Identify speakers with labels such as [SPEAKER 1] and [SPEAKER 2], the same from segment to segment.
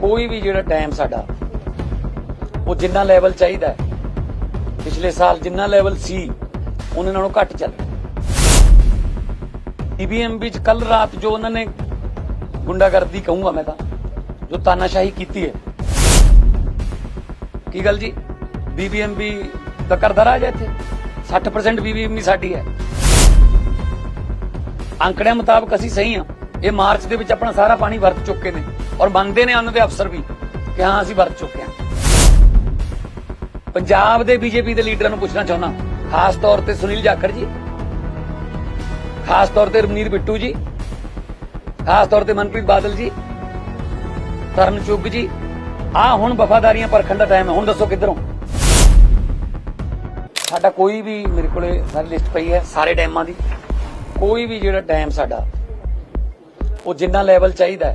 [SPEAKER 1] ਕੋਈ ਵੀ ਜਿਹੜਾ ਟਾਈਮ ਸਾਡਾ, ਉਹ ਜਿੰਨਾ ਲੈਵਲ ਚਾਹੀਦਾ ਪਿਛਲੇ ਸਾਲ ਜਿੰਨਾ ਲੈਵਲ ਸੀ ਉਹਨਾਂ ਨਾਲੋਂ ਘੱਟ ਚੱਲ ਰਿਹਾ। ਈਵੀਐਮ ਵਿੱਚ ਕੱਲ ਰਾਤ ਜੋ ਉਹਨਾਂ ਨੇ ਗੁੰਡਾਗਰਦੀ ਕਹੂੰਗਾ ਮੈਂ ਤਾਂ, ਜੋ ਤਾਨਾਸ਼ਾਹੀ ਕੀਤੀ ਹੈ। ਕੀ ਗੱਲ ਜੀ? ਬੀਬੀਐਮਬੀ ਦਾ ਕਰਦਾ ਰਾਜ ਹੈ ਇੱਥੇ। 60% ਬੀਬੀਐਮਬੀ ਸਾਡੀ ਹੈ। ਅੰਕੜਿਆਂ ਮੁਤਾਬਕ ਅਸੀਂ ਸਹੀ ਹਾਂ। ਇਹ ਮਾਰਚ ਦੇ ਵਿੱਚ ਆਪਣਾ ਸਾਰਾ ਪਾਣੀ ਵਰਤ ਚੁੱਕੇ ਨੇ। ਔਰ ਮੰਨਦੇ ਨੇ ਉਹਨਾਂ ਦੇ ਅਫਸਰ ਵੀ ਕਿ ਹਾਂ, ਅਸੀਂ ਵਰਤ ਚੁੱਕੇ ਹਾਂ। ਪੰਜਾਬ ਦੇ ਬੀਜੇਪੀ ਦੇ ਲੀਡਰਾਂ ਨੂੰ ਪੁੱਛਣਾ ਚਾਹੁੰਦਾ ਖਾਸ ਤੌਰ ਤੇ ਸੁਨੀਲ ਜਾਖੜ ਜੀ, ਖਾਸ ਤੌਰ ਤੇ ਰਮਨੀਤ ਬਿੱਟੂ ਜੀ, ਖਾਸ ਤੌਰ ਤੇ ਮਨਪ੍ਰੀਤ ਬਾਦਲ ਜੀ, ਤਰਨ ਚੁੱਗ ਜੀ। ਆ ਹੁਣ ਵਫਾਦਾਰੀਆਂ ਪਰਖਣ ਦਾ ਟਾਈਮ ਹੈ। ਹੁਣ ਦੱਸੋ ਕਿੱਧਰੋਂ? ਸਾਡਾ ਕੋਈ ਵੀ ਮੇਰੇ ਕੋਲੇ ਸਾਰੀ ਲਿਸਟ ਪਈ ਹੈ ਸਾਰੇ ਡੈਮਾਂ ਦੀ। ਕੋਈ ਵੀ ਜਿਹੜਾ ਡੈਮ ਸਾਡਾ, ਉਹ ਜਿੰਨਾ ਲੈਵਲ ਚਾਹੀਦਾ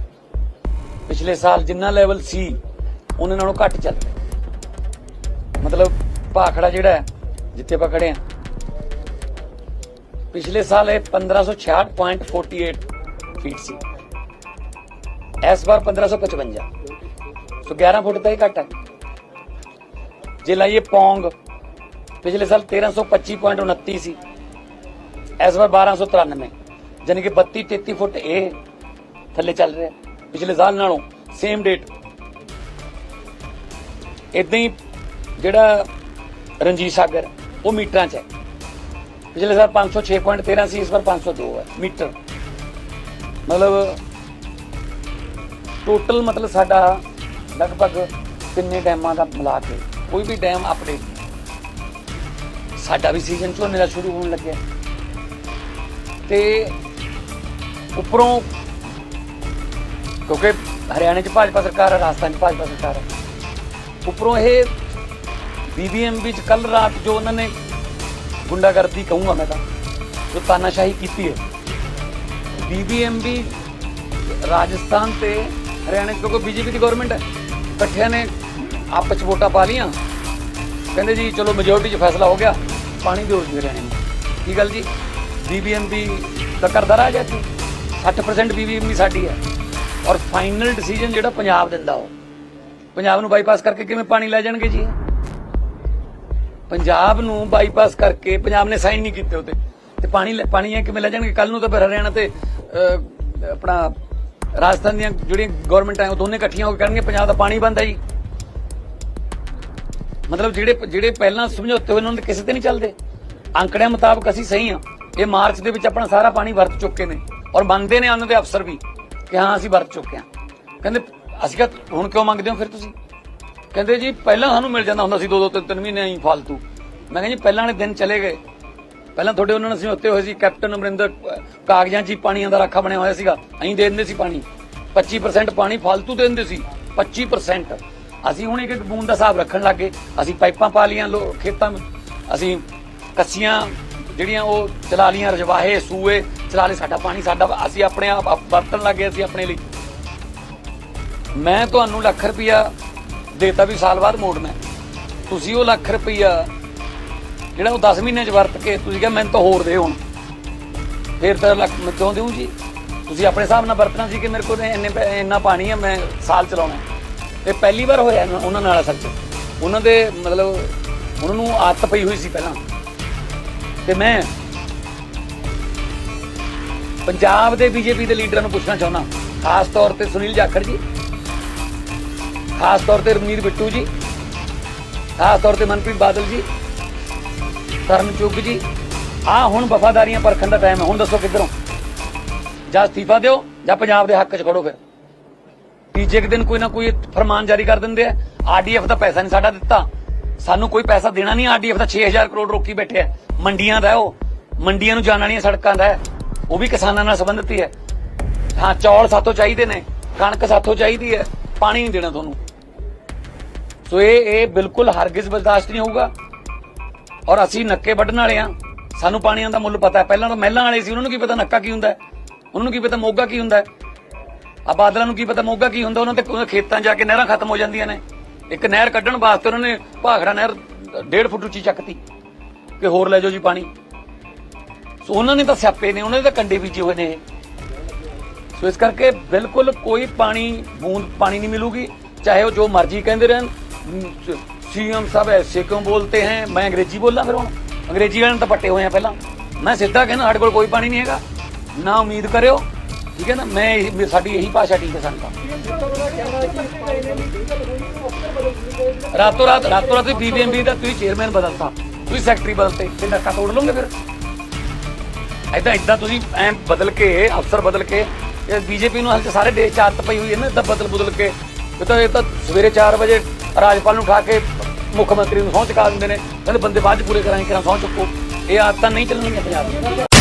[SPEAKER 1] ਪਿਛਲੇ ਸਾਲ ਜਿੰਨਾ ਲੈਵਲ ਸੀ ਉਹਨਾਂ ਨਾਲੋਂ ਘੱਟ ਚੱਲ ਰਿਹਾ। ਮਤਲਬ ਭਾਖੜਾ ਜਿਹੜਾ ਜਿੱਥੇ ਆਪਾਂ ਖੜੇ ਆ ਪਿਛਲੇ ਸਾਲ ਇਹ 1566.48 ਫੀਟ ਸੀ। ਇਸ ਵਾਰ 1555 ਸੋ 11 ਫੁੱਟ ਤਾਂ ਹੀ ਘੱਟ ਹੈ। ਜੇ ਲਾਈਏ ਪੌਂਗ, ਪਿਛਲੇ ਸਾਲ 1325.29 ਸੀ ਇਸ ਵਾਰ 1293 ਯਾਨੀ ਕਿ 32 33 ਫੁੱਟ ਇਹ ਥੱਲੇ ਚੱਲ ਰਿਹਾ। ਪਿਛਲੇ ਸਾਲ ਨਾਲੋਂ ਸੇਮ ਡੇਟ ਇਦਾਂ ਹੀ ਜਿਹੜਾ ਰਣਜੀਤ ਸਾਗਰ, ਉਹ ਮੀਟਰਾਂ 'ਚ ਹੈ। ਪਿਛਲੇ ਸਾਲ 506.13 ਸੀ ਇਸ ਵਾਰ 502 ਹੈ, ਮੀਟਰ। ਮਤਲਬ ਟੋਟਲ ਮਤਲਬ ਸਾਡਾ ਲਗਭਗ ਕਿੰਨੇ ਡੈਮਾਂ ਦਾ ਮਿਲਾ ਕੇ, ਕੋਈ ਵੀ ਡੈਮ ਅਪਡੇਟ ਸਾਡਾ ਵੀ ਸੀਜ਼ਨ ਝੋਨੇ ਦਾ ਸ਼ੁਰੂ ਹੋਣ ਲੱਗਿਆ। ਤੇ ਉੱਪਰੋਂ ਕਿਉਂਕਿ ਹਰਿਆਣੇ 'ਚ ਭਾਜਪਾ ਸਰਕਾਰ ਹੈ ਰਾਜਸਥਾਨ 'ਚ ਭਾਜਪਾ ਸਰਕਾਰ ਹੈ ਉੱਪਰੋਂ ਇਹ ਬੀਬੀਐਮ ਵਿੱਚ ਕੱਲ ਰਾਤ ਜੋ ਉਹਨਾਂ ਨੇ ਗੁੰਡਾਗਰਦੀ ਕਹੂੰਗਾ ਮੈਂ ਤਾਂ ਜੋ ਤਾਨਾਸ਼ਾਹੀ ਕੀਤੀ ਹੈ ਬੀਬੀਐਮਬੀ ਰਾਜਸਥਾਨ ਤੇ ਹਰਿਆਣਾ 'ਚ ਕਿਉਂਕਿ ਬੀਜੇਪੀ ਦੀ ਗਵਰਨਮੈਂਟ ਹੈ ਇਕੱਠਿਆਂ ਨੇ ਆਪਸ 'ਚ ਵੋਟਾਂ ਪਾ ਲੀਆਂ ਕਹਿੰਦੇ ਜੀ ਚਲੋ ਮੈਜੋਰਟੀ 'ਚ ਫੈਸਲਾ ਹੋ ਗਿਆ ਪਾਣੀ ਦਿਓ ਜੀ ਹਰਿਆਣੇ ਨੂੰ ਕੀ ਗੱਲ ਜੀ ਬੀਬੀਐਮਬੀ ਦਾ ਕਰਦਾ ਰਾਜ ਹੈ ਇੱਥੇ 60% ਬੀਬੀਐਮਬੀ ਸਾਡੀ ਹੈ ਔਰ ਫਾਈਨਲ ਡਿਸੀਜਨ ਜਿਹੜਾ ਪੰਜਾਬ ਦਿੰਦਾ ਉਹ। ਪੰਜਾਬ ਨੂੰ ਬਾਈਪਾਸ ਕਰਕੇ ਕਿਵੇਂ ਪਾਣੀ ਲੈ ਜਾਣਗੇ ਜੀ? ਪੰਜਾਬ ਨੂੰ ਬਾਈਪਾਸ ਕਰਕੇ ਪੰਜਾਬ ਨੇ ਸਾਈਨ ਨਹੀਂ ਕੀਤੇ ਉਹਤੇ। ਤੇ ਪਾਣੀ ਪਾਣੀ ਇਹ ਕਿਵੇਂ ਲੈ ਜਾਣਗੇ? ਕੱਲ ਨੂੰ ਤਾਂ ਫਿਰ ਹਰਿਆਣਾ ਤੇ ਆਪਣਾ ਰਾਜਸਥਾਨ ਦੀਆਂ ਜਿਹੜੀਆਂ ਗਵਰਨਮੈਂਟਾਂ ਉਹ ਦੋਨੇ ਇਕੱਠੀਆਂ ਹੋ ਕੇ ਕਰਨਗੇ। ਪੰਜਾਬ ਦਾ ਪਾਣੀ ਬੰਦ ਹੈ ਜੀ। ਮਤਲਬ ਜਿਹੜੇ ਜਿਹੜੇ ਪਹਿਲਾਂ ਸਮਝੌਤੇ ਹੋਏ ਉਹਨਾਂ ਦੇ ਕਿਸੇ ਤੇ ਨਹੀਂ ਚੱਲਦੇ। ਅੰਕੜਿਆਂ ਮੁਤਾਬਕ ਅਸੀਂ ਸਹੀ ਹਾਂ ਇਹ ਮਾਰਚ ਦੇ ਵਿੱਚ ਆਪਣਾ ਸਾਰਾ ਪਾਣੀ ਵਰਤ ਚੁੱਕੇ ਨੇ। ਔਰ ਮੰਨਦੇ ਨੇ ਉਹਨਾਂ ਦੇ ਅਫਸਰ ਵੀ। ਕਿ ਹਾਂ, ਅਸੀਂ ਵਰਤ ਚੁੱਕੇ ਹਾਂ। ਕਹਿੰਦੇ, ਅਸੀਂ ਕਿਹਾ, ਹੁਣ ਕਿਉਂ ਮੰਗਦੇ ਹੋ ਫਿਰ ਤੁਸੀਂ? ਕਹਿੰਦੇ ਜੀ, ਪਹਿਲਾਂ ਸਾਨੂੰ ਮਿਲ ਜਾਂਦਾ ਹੁੰਦਾ ਸੀ ਦੋ ਦੋ ਤਿੰਨ ਤਿੰਨ ਮਹੀਨੇ ਹੀ ਫालतू ਮੈਂ ਕਹਿੰਦਾ ਜੀ, ਪਹਿਲਾਂ ਵਾਲੇ ਦਿਨ ਚਲੇ ਗਏ। ਪਹਿਲਾਂ ਤੁਹਾਡੇ ਉਹਨਾਂ ਨਾਲ ਸਮਝੌਤੇ ਹੋਏ ਸੀ, ਕੈਪਟਨ ਅਮਰਿੰਦਰ ਕਾਗਜ਼ਾਂ 'ਚ ਪਾਣੀਆਂ ਦਾ ਰਾਖਾ ਬਣਿਆ ਹੋਇਆ ਸੀਗਾ। ਅਸੀਂ ਦੇ ਦਿੰਦੇ ਸੀ ਪਾਣੀ। 25% ਪਾਣੀ ਫालतू ਦੇ ਦਿੰਦੇ ਸੀ। 25% ਅਸੀਂ ਹੁਣ ਇੱਕ ਇੱਕ ਬੂੰਦ ਦਾ ਹਿਸਾਬ ਰੱਖਣ ਲੱਗੇ ਅਸੀਂ ਪਾਈਪਾਂ ਪਾ ਲੀਆਂ ਲੋ, ਖੇਤਾਂ ਵਿੱਚ। ਅਸੀਂ ਕੱਸੀਆਂ ਜਿਹੜੀਆਂ ਉਹ ਚਲਾ ਲੀਆਂ ਰਜਵਾਹੇ, ਸੂਏ ਚਲਾ ਲਏ ਸਾਡਾ ਪਾਣੀ, ਸਾਡਾ ਅਸੀਂ ਆਪਣੇ ਆਪ ਆਪ ਵਰਤਣ ਲੱਗੇ ਅਸੀਂ ਆਪਣੇ ਲਈ। ਮੈਂ ਤੁਹਾਨੂੰ ਲੱਖ ਰੁਪਇਆ ਦੇਤਾ ਵੀ ਸਾਲ ਬਾਅਦ ਮੋੜਨਾ ਤੁਸੀਂ ਉਹ ਲੱਖ ਰੁਪਇਆ ਜਿਹੜਾ ਉਹ 10 ਮਹੀਨੇ ਚ ਵਰਤ ਕੇ ਤੁਸੀਂ ਕਿਹਾ ਮੈਨੂੰ ਤਾਂ ਹੋਰ ਦੇ ਹੁਣ। ਫਿਰ ਤਾਂ ਲੱਖ ਮੈਂ ਕਿਉਂ ਦੇਵਾਂ ਜੀ? ਤੁਸੀਂ ਆਪਣੇ ਹਿਸਾਬ ਨਾਲ ਵਰਤਣਾ ਸੀ ਕਿ ਮੇਰੇ ਕੋਲ ਇੰਨੇ ਪੈ- ਇੰਨਾ ਪਾਣੀ ਹੈ ਮੈਂ ਸਾਲ ਚਲਾਉਣਾ ਹੈ। ਇਹ ਪਹਿਲੀ ਵਾਰ ਹੋਇਆ ਉਹਨਾਂ ਨਾਲ ਸੱਚ ਉਹਨਾਂ ਦੇ ਮਤਲਬ ਉਹਨਾਂ ਨੂੰ ਆਦਤ ਪਈ ਹੋਈ ਸੀ ਪਹਿਲਾਂ। ਤੇ ਮੈਂ ਪੰਜਾਬ ਦੇ ਬੀਜੇਪੀ ਦੇ ਲੀਡਰਾਂ ਨੂੰ ਪੁੱਛਣਾ ਚਾਹੁੰਦਾ। ਖਾਸ ਤੌਰ ਤੇ ਸੁਨੀਲ ਜਾਖੜ ਜੀ, ਖਾਸ ਤੌਰ ਤੇ ਰਮਨੀਤ ਬਿੱਟੂ ਜੀ, ਖਾਸ ਤੌਰ ਤੇ ਮਨਪ੍ਰੀਤ ਬਾਦਲ ਜੀ, ਤਰਨ ਚੁੱਗ ਜੀ। ਆ ਹੁਣ ਵਫਾਦਾਰੀਆਂ ਪਰਖਣ ਦਾ ਟਾਈਮ ਹੈ। ਹੁਣ ਦੱਸੋ ਕਿੱਧਰੋਂ? ਜਾਂ ਅਸਤੀਫਾ ਦਿਓ ਜਾਂ ਪੰਜਾਬ ਦੇ ਹੱਕ 'ਚ ਖੜੋ ਫਿਰ। ਤੀਜੇ ਕੁ ਦਿਨ ਕੋਈ ਨਾ ਕੋਈ ਫਰਮਾਨ ਜਾਰੀ ਕਰ ਦਿੰਦੇ ਆ। ਆਰਡੀਐਫ ਦਾ ਪੈਸਾ ਨਹੀਂ ਸਾਡਾ ਦਿੱਤਾ। ਸਾਨੂੰ ਕੋਈ ਪੈਸਾ ਦੇਣਾ ਨਹੀਂ। ਆਰਡੀਐਫ ਦਾ 6000 ਕਰੋੜ ਰੋਕੀ ਬੈਠੇ ਆ। ਮੰਡੀਆਂ ਦਾ ਉਹ। ਮੰਡੀਆਂ ਨੂੰ ਜਾਣਾ ਨਹੀਂ ਸੜਕਾਂ ਦਾ ਉਹ ਵੀ ਕਿਸਾਨਾਂ ਨਾਲ ਸੰਬੰਧਿਤ ਹੀ ਹੈ। ਹਾਂ, ਚੌਲ ਸਾਥੋਂ ਚਾਹੀਦੇ ਨੇ, ਕਣਕ ਸਾਥੋਂ ਚਾਹੀਦੀ ਹੈ, ਪਾਣੀ ਨਹੀਂ ਦੇਣਾ ਤੁਹਾਨੂੰ। ਸੋ ਇਹ ਇਹ ਬਿਲਕੁਲ ਹਰਗਿਜ਼ ਬਰਦਾਸ਼ਤ ਨਹੀਂ ਹੋਊਗਾ। ਔਰ ਅਸੀਂ ਨੱਕੇ ਵੱਢਣ ਵਾਲੇ ਆ ਸਾਨੂੰ ਪਾਣੀਆਂ ਦਾ ਮੁੱਲ ਪਤਾ ਹੈ। ਪਹਿਲਾਂ ਤਾਂ ਮਹਿਲਾਂ ਵਾਲੇ ਸੀ, ਉਹਨਾਂ ਨੂੰ ਕੀ ਪਤਾ ਨੱਕਾ ਕੀ ਹੁੰਦਾ ਹੈ? ਉਹਨਾਂ ਨੂੰ ਕੀ ਪਤਾ ਮੋਗਾ ਕੀ ਹੁੰਦਾ ਹੈ? ਆ ਬਾਦਲਾਂ ਨੂੰ ਕੀ ਪਤਾ ਮੋਗਾ ਕੀ ਹੁੰਦਾ? ਉਹਨਾਂ ਤੇ ਖੇਤਾਂ ਜਾ ਕੇ ਨਹਿਰਾਂ ਖਤਮ ਹੋ ਜਾਂਦੀਆਂ ਨੇ। ਇੱਕ ਨਹਿਰ ਕੱਢਣ ਵਾਸਤੇ ਉਹਨਾਂ ਨੇ ਭਾਖੜਾ ਨਹਿਰ 1.5 ਫੁੱਟ ਉੱਚੀ ਚੱਕਤੀ ਕਿ ਹੋਰ ਲੈ ਜਾਓ ਜੀ ਪਾਣੀ। ਸੋ ਉਹਨਾਂ ਨੇ ਤਾਂ ਸਿਆਪੇ ਨੇ, ਉਹਨਾਂ ਦੇ ਤਾਂ ਕੰਡੇ ਬੀਜੇ ਹੋਏ ਨੇ। ਸੋ ਇਸ ਕਰਕੇ ਬਿਲਕੁਲ ਕੋਈ ਪਾਣੀ, ਬੂੰਦ ਪਾਣੀ ਨਹੀਂ ਮਿਲੂਗੀ। ਚਾਹੇ ਉਹ ਜੋ ਮਰਜ਼ੀ ਕਹਿੰਦੇ ਰਹਿਣ ਸੀਐਮ ਸਾਹਿਬ ਐਸੇ ਕਿਉਂ ਬੋਲਤੇ ਹੈ? ਮੈਂ ਅੰਗਰੇਜ਼ੀ ਬੋਲਾਂ ਫਿਰ ਹੁਣ। ਅੰਗਰੇਜ਼ੀ ਵਾਲਿਆਂ ਨੂੰ ਤਾਂ ਪੱਟੇ ਹੋਏ ਆ ਪਹਿਲਾਂ। ਮੈਂ ਸਿੱਧਾ ਕਹਿੰਦਾ, ਸਾਡੇ ਕੋਲ ਕੋਈ ਪਾਣੀ ਨਹੀਂ ਹੈਗਾ। ਨਾ ਉਮੀਦ ਕਰਿਓ, ਠੀਕ ਹੈ ਨਾ? ਮੈਂ ਇਹੀ- ਸਾਡੀ ਇਹੀ ਭਾਸ਼ਾ ਠੀਕ ਹੈ ਸਾਨੂੰ ਰਾਤੋਂ ਰਾਤ ਰਾਤੋਂ ਰਾਤ ਬੀਬੀਐਮਬੀ ਦਾ ਤੁਸੀਂ ਚੇਅਰਮੈਨ ਬਦਲਤਾ। ਤੁਸੀਂ ਸੈਕਟਰੀ ਬਦਲਤੇ। ਤੇ ਨੱਕਾ ਤੋੜ ਲਓਗੇ ਫਿਰ? ਐਦਾਂ ਐਦਾਂ ਤੁਸੀਂ ਐ ਬਦਲ ਕੇ, ਅਫਸਰ ਬਦਲ ਕੇ, ਇਹ ਬੀਜੇਪੀ ਨੂੰ ਹਾਲ ਚ ਸਾਰੇ ਦੇਸ਼ ਚ ਆਦਤ ਪਈ ਹੋਈ ਹੈ ਨਾ, ਏਦਾਂ ਬਦਲ ਬਦਲ ਕੇ। ਇਹ ਤਾਂ ਇਹ ਤਾਂ ਸਵੇਰੇ 4 ਵਜੇ ਰਾਜਪਾਲ ਨੂੰ ਉਠਾ ਕੇ ਮੁੱਖ ਮੰਤਰੀ ਨੂੰ ਸਹੁੰ ਚੁਕਾ ਦਿੰਦੇ ਨੇ। ਕਹਿੰਦੇ ਬੰਦੇ ਬਾਅਦ ਚ ਪੂਰੇ ਕਰਾਂਗੇ ਕਿਰਾਂ ਸਹੁੰ ਚੁੱਕੋ। ਇਹ ਆਦਤਾਂ ਨਹੀਂ ਚੱਲਣਗੀਆਂ ਪੰਜਾਬ 'ਚ।